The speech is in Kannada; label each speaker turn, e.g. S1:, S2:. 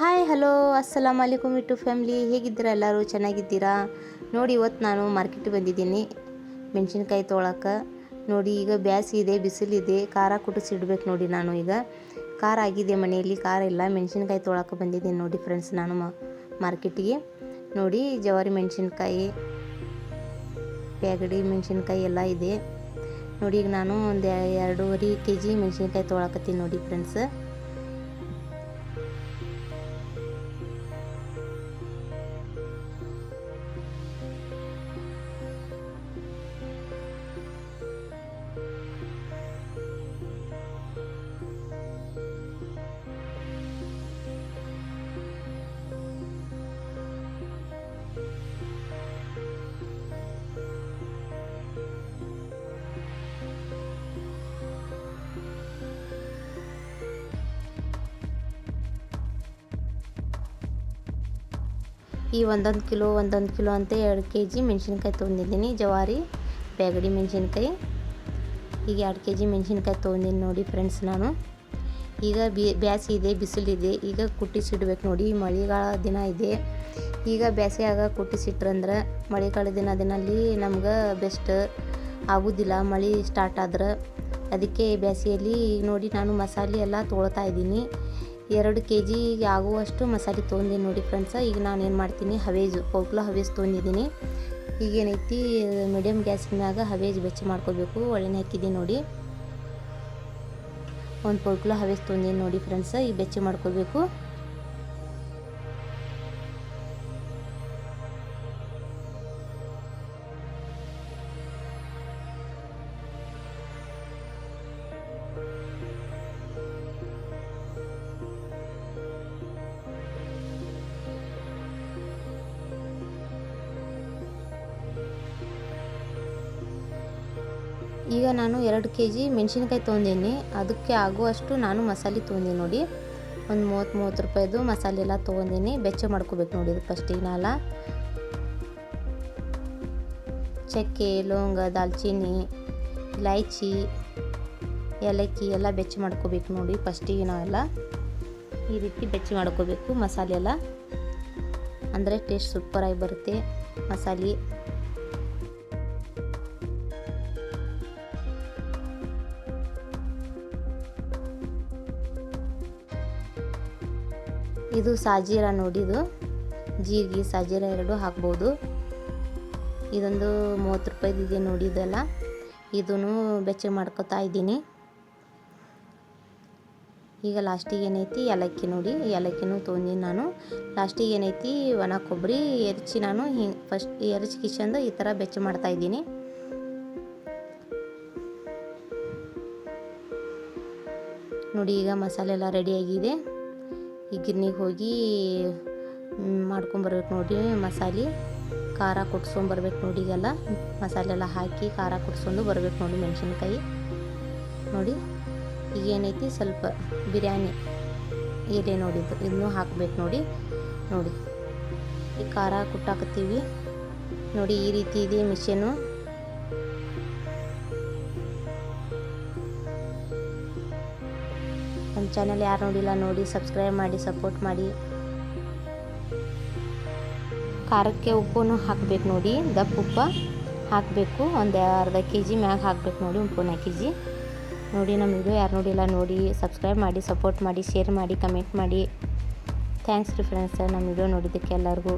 S1: Hi, hello. ಅಸ್ಸಲಾಮ್ ಅಲೈಕುಮ್ ಇಟ್ಟು ಫ್ಯಾಮ್ಲಿ. ಹೇಗಿದ್ದೀರಾ ಎಲ್ಲರೂ? ಚೆನ್ನಾಗಿದ್ದೀರಾ? ನೋಡಿ, ಇವತ್ತು ನಾನು ಮಾರ್ಕೆಟಿಗೆ ಬಂದಿದ್ದೀನಿ. ಮೆಣಸಿನ್ಕಾಯಿ ತೊಗೊಳಕ್ಕೆ ನೋಡಿ, ಈಗ ಬ್ಯಾಸಿ ಇದೆ, ಬಿಸಿಲಿದೆ. ಖಾರ ಕುಟಿಸಿಡ್ಬೇಕು ನೋಡಿ ನಾನು ಈಗ. ಖಾರ ಆಗಿದೆ ಮನೆಯಲ್ಲಿ, ಖಾರ ಇಲ್ಲ. ಮೆಣಸಿನ್ಕಾಯಿ ತೊಗೊಳಕ್ಕೆ ಬಂದಿದ್ದೀನಿ ನೋಡಿ ಫ್ರೆಂಡ್ಸ್ ನಾನು ಮಾರ್ಕೆಟಿಗೆ. ನೋಡಿ, ಜವಾರಿ ಮೆಣಸಿನ್ಕಾಯಿ, ಪ್ಯಾಗಡಿ ಮೆಣಸಿನ್ಕಾಯಿ ಎಲ್ಲ ಇದೆ. ನೋಡಿ, ಈಗ ನಾನು ಒಂದು ಎರಡೂವರೆ ಕೆ ಜಿ ಮೆಣಸಿನ್ಕಾಯಿ ತೊಳಕತ್ತೀನಿ ನೋಡಿ ಫ್ರೆಂಡ್ಸ್ ಈ ಒಂದೊಂದು ಕಿಲೋ ಒಂದೊಂದು ಕಿಲೋ ಅಂತ ಎರಡು ಕೆ ಜಿ ಮೆಣಸಿನ್ಕಾಯಿ ತೊಗೊಂಡಿದ್ದೀನಿ. ಜವಾರಿ ಬ್ಯಾಗಡಿ ಮೆಣಸಿನ್ಕಾಯಿ. ಈಗ ಎರಡು ಕೆ ಜಿ ಮೆಣಸಿನ್ಕಾಯಿ ತೊಗೊಂಡಿನಿ ನೋಡಿ ಫ್ರೆಂಡ್ಸ್ ನಾನು. ಈಗ ಬಿ, ಬ್ಯಾಸಿ ಇದೆ, ಬಿಸಿಲಿದೆ. ಈಗ ಕುಟ್ಟಿಸಿಡ್ಬೇಕು ನೋಡಿ, ಮಳೆಗಾಲ ದಿನ ಇದೆ. ಈಗ ಬ್ಯಾಸಿಯಾಗ ಕುಟ್ಟಿಸಿಟ್ರಂದ್ರೆ ಮಳೆಗಾಲ ದಿನ ದಿನಲ್ಲಿ ನಮ್ಗೆ ಬೆಸ್ಟ್ ಆಗೋದಿಲ್ಲ. ಮಳೆ ಸ್ಟಾರ್ಟ್ ಆದ್ರೆ ಅದಕ್ಕೆ ಬ್ಯಾಸಿಯಲ್ಲಿ ಈಗ ನೋಡಿ ನಾನು ಮಸಾಲೆ ಎಲ್ಲ ತೊಳ್ತಾ ಇದ್ದೀನಿ. ಎರಡು ಕೆ ಜಿಗೆ ಆಗುವಷ್ಟು ಮಸಾಲೆ ತೊಗೊಂಡಿನಿ ನೋಡಿ ಫ್ರೆಂಡ್ಸ ಈಗ ನಾನು ಏನು ಮಾಡ್ತೀನಿ, ಹವೇಜು, ಪೌಕ್ಲ ಹವೇಜ್ ತೊಗೊಂಡಿದ್ದೀನಿ. ಈಗ ಏನೈತಿ ಮೀಡಿಯಮ್ ಗ್ಯಾಸ್ನಾಗ ಹವೇಜ್ ಬೆಚ್ಚ ಮಾಡ್ಕೋಬೇಕು, ಒಳ್ಳೆನೆ ಹಾಕಿದ್ದೀನಿ ನೋಡಿ. ಒಂದು ಪೌಕ್ಲ ಹವೇಜ್ ತೊಗೊಂಡಿನಿ ನೋಡಿ ಫ್ರೆಂಡ್ಸ ಈಗ ಬೆಚ್ಚ ಮಾಡ್ಕೋಬೇಕು. ಈಗ ನಾನು ಎರಡು ಕೆ ಜಿ ಮೆಣಸಿನ್ಕಾಯಿ ತೊಗೊಂಡೀನಿ ಅದಕ್ಕೆ ಆಗುವಷ್ಟು ನಾನು ಮಸಾಲೆ ತೊಗೊಂಡೀನಿ ನೋಡಿ. ಒಂದು ಮೂವತ್ತು ಮೂವತ್ತು ರೂಪಾಯಿದು ಮಸಾಲೆ ಎಲ್ಲ ತೊಗೊಂಡೀನಿ ಬೆಚ್ಚ ಮಾಡ್ಕೋಬೇಕು ನೋಡಿ ಇದು ಫಸ್ಟಿಗೆ ನಾಲ ಚಕ್ಕೆ, ಲವಂಗ, ದಾಲ್ಚಿನ್ನಿ ಇಲೈಚಿ ಏಲಕ್ಕಿ ಎಲ್ಲ ಬೆಚ್ಚ ಮಾಡ್ಕೋಬೇಕು ನೋಡಿ ಫಸ್ಟಿಗೆ ನಾವೆಲ್ಲ ಈ ರೀತಿ ಬೆಚ್ಚ ಮಾಡ್ಕೋಬೇಕು ಮಸಾಲೆ ಎಲ್ಲ. ಅಂದರೆ ಟೇಸ್ಟ್ ಸೂಪರಾಗಿ ಬರುತ್ತೆ ಮಸಾಲೆ. ಇದು ಸಾಜೀರ ನೋಡಿದು ಜೀರಿಗೆ, ಸಾಜೀರ ಎರಡು ಹಾಕ್ಬೋದು. ಇದೊಂದು ಮೂವತ್ತು ರೂಪಾಯಿದು ಇದೆ ನೋಡಿ ಇದೆಲ್ಲ ಇದನ್ನು ಬೆಚ್ಚ ಮಾಡ್ಕೊತಾ ಇದ್ದೀನಿ. ಈಗ ಲಾಸ್ಟಿಗೆ ಏನೈತಿ? ಏಲಕ್ಕಿ ನೋಡಿ. ಏಲಕ್ಕಿನೂ ತೊಗೊಂಡಿನಿ ನಾನು. ಲಾಸ್ಟಿಗೆ ಏನೈತಿ? ಒಣ ಕೊಬ್ಬರಿ, ಎರಚಿ ನಾನು ಹಿಂಗೆ ಫಸ್ಟ್ ಎರಚಿ ಕಿಶಂದು ಈ ಥರ ಬೆಚ್ಚ ಮಾಡ್ತಾ ಇದ್ದೀನಿ. ನೋಡಿ ಈಗ ಮಸಾಲೆ ಎಲ್ಲ ರೆಡಿಯಾಗಿದೆ ಈ ಗಿರ್ನಿಗೆ ಹೋಗಿ ಮಾಡ್ಕೊಂಬರ್ಬೇಕು ನೋಡಿ, ಮಸಾಲೆ ಖಾರ ಕುಟ್ಸ್ಕೊಂಬರ್ಬೇಕು ನೋಡಿ ಈಗೆಲ್ಲ. ಮಸಾಲೆ ಎಲ್ಲ ಹಾಕಿ ಖಾರ ಕುಟ್ಸ್ಕೊಂಡು ಬರ್ಬೇಕು ನೋಡಿ ಮೆಣಸಿನ್ಕಾಯಿ. ನೋಡಿ ಈಗ ಏನೈತಿ ಸ್ವಲ್ಪ ಬಿರಿಯಾನಿ ಎಲೆ ನೋಡಿದ್ದು ಇನ್ನೂ ಹಾಕ್ಬೇಕು ನೋಡಿ ನೋಡಿ. ಈ ಖಾರ ಕುಟ್ಟಾಕತ್ತೀವಿ. ನೋಡಿ ಈ ರೀತಿ ಇದೆ ಮಿಷಿನು. ನಮ್ಮ ಚಾನಲ್ ಯಾರು ನೋಡಿಲ್ಲ ನೋಡಿ ಸಬ್ಸ್ಕ್ರೈಬ್ ಮಾಡಿ ಸಪೋರ್ಟ್ ಮಾಡಿ. ಖಾರಕ್ಕೆ ಉಪ್ಪು ಹಾಕಬೇಕು ನೋಡಿ, ದಪ್ಪ ಉಪ್ಪ ಹಾಕಬೇಕು, ಒಂದು ಅರ್ಧ ಕೆ ಜಿ ಮ್ಯಾಗ ಹಾಕಬೇಕು ನೋಡಿ ಉಪ್ಪು ನಾಲ್ಕು ಕೆ ಜಿ ನೋಡಿ ನಮ್ಮ ವಿಡಿಯೋ ಯಾರು ನೋಡಿಲ್ಲ ನೋಡಿ ಸಬ್ಸ್ಕ್ರೈಬ್ ಮಾಡಿ ಸಪೋರ್ಟ್ ಮಾಡಿ ಶೇರ್ ಮಾಡಿ ಕಮೆಂಟ್ ಮಾಡಿ. ಥ್ಯಾಂಕ್ಸ್ ರೀ ಫ್ರೆಂಡ್ಸ್ ನಮ್ಮ ವಿಡಿಯೋ ನೋಡಿದ್ದಕ್ಕೆ ಎಲ್ಲರಿಗೂ.